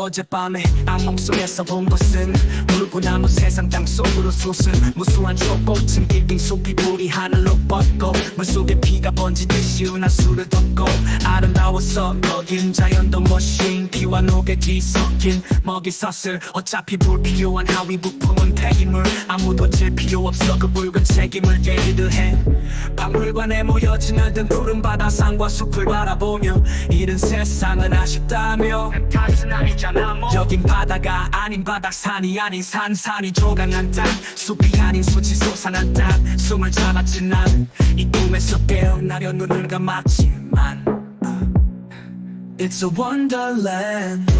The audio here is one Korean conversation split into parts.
어젯밤에 악몽 속에서 본 것은 물구나무 세상 땅 속으로 솟은 무수한 족보층 빌딩 숲이 불이 하늘로 뻗고 물속에 피가 번지듯이 은하수를 덮고 아름다웠어 거긴 자연도 머신 피와 녹에 뒤 섞인 먹이 사슬 어차피 불필요한 하위 부품은 폐기물 아무도 질 필요 없어 그 붉은 책임을 예의를 해 박물관에 모여진 어든 푸른 바다 산과 숲을 바라보며 이른 세상은 아쉽다며 단순함이잖 아 뭐. 여긴 바다가 아닌 바닥 산이 아닌 산 산이 조각난 땅. 숲이 아닌 수지 솟아난 땅. 숨을 참았지 난이 꿈에서 깨어나려 눈을 감았지만 It's a wonderland.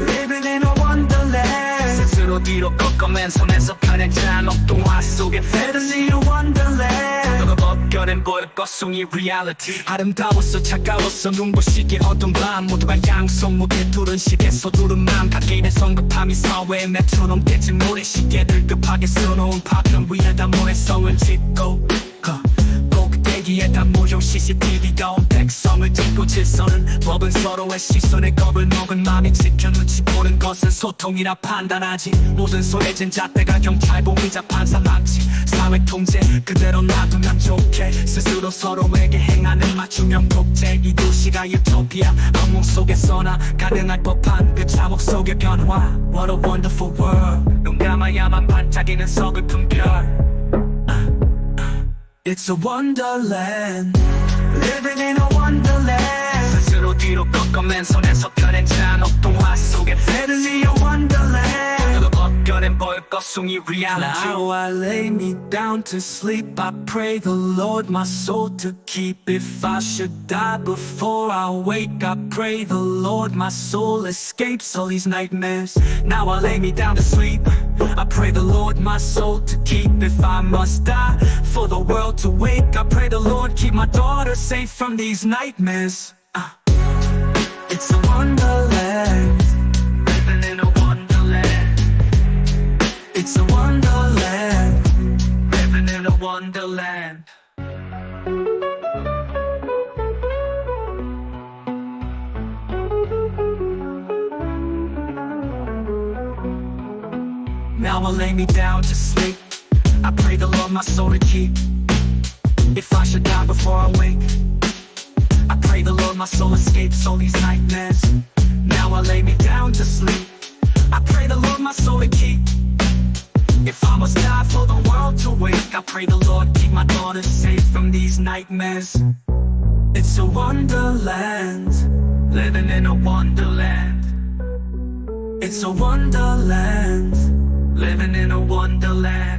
Living in a wonderland. 스스로 뒤로 꺾어맨 손에서 펴낸 잔혹 동화 속에 Fantasy a wonderland. 너가 벗겨낸 볼것숭이 reality. 아름다웠어 차가웠어 눈부시게 어두운 밤 모두가 양 손 무게 두른 시계 맘 각개인의 성급함이 사회의 메트로놈 깨진 모래 시계를 급하게 써놓은 파편 위에다 모래성을 짓고 거. 꼭대기에 다 모형 CCTV가 온 백성을 찍고 질서는 법은 서로의 시선에 겁을 먹은 마음이 지켜 눈치 보는 것은 소통이라 판단하지. 모든 소외진 잣대가 경찰봉이자 판사 막지. 사회 통제 그대로 놔두면 좋게. 스스로 서로에게 행하는 맞춤형 독재. 이 도시가 유토피아. 악몽 속에서나 가능할 법한 그 자목 속의 변화. What a wonderful world. 눈 감아야만 반짝이는 서글픈 별 It's a wonderland Living in a wonderland 스스로 뒤로 꺾어맨 손에서 펴낸 잔혹 동화 속에 Fantasy a wonderland 너도 벗겨낸 볼것숭이 reality Now I lay me down to sleep I pray the Lord my soul to keep If I should die before I wake I pray the Lord my soul escapes all these nightmares Now I lay me down to sleep I pray the Lord my soul to keep If I must die for the world to wake. I pray the Lord keep my daughter safe from these nightmares. Ah. It's a wonderland. Living in a wonderland. It's a wonderland. Living in a wonderland. Now I lay me down to sleep. I pray the Lord my soul to keep. If I should die before I wake, I pray the Lord my soul escapes all these nightmares. Now I lay me down to sleep. I pray the Lord my soul to keep. If I must die for the world to wake, I pray the Lord keep my daughter safe from these nightmares. It's a wonderland, living in a wonderland. It's a wonderland, living in a wonderland.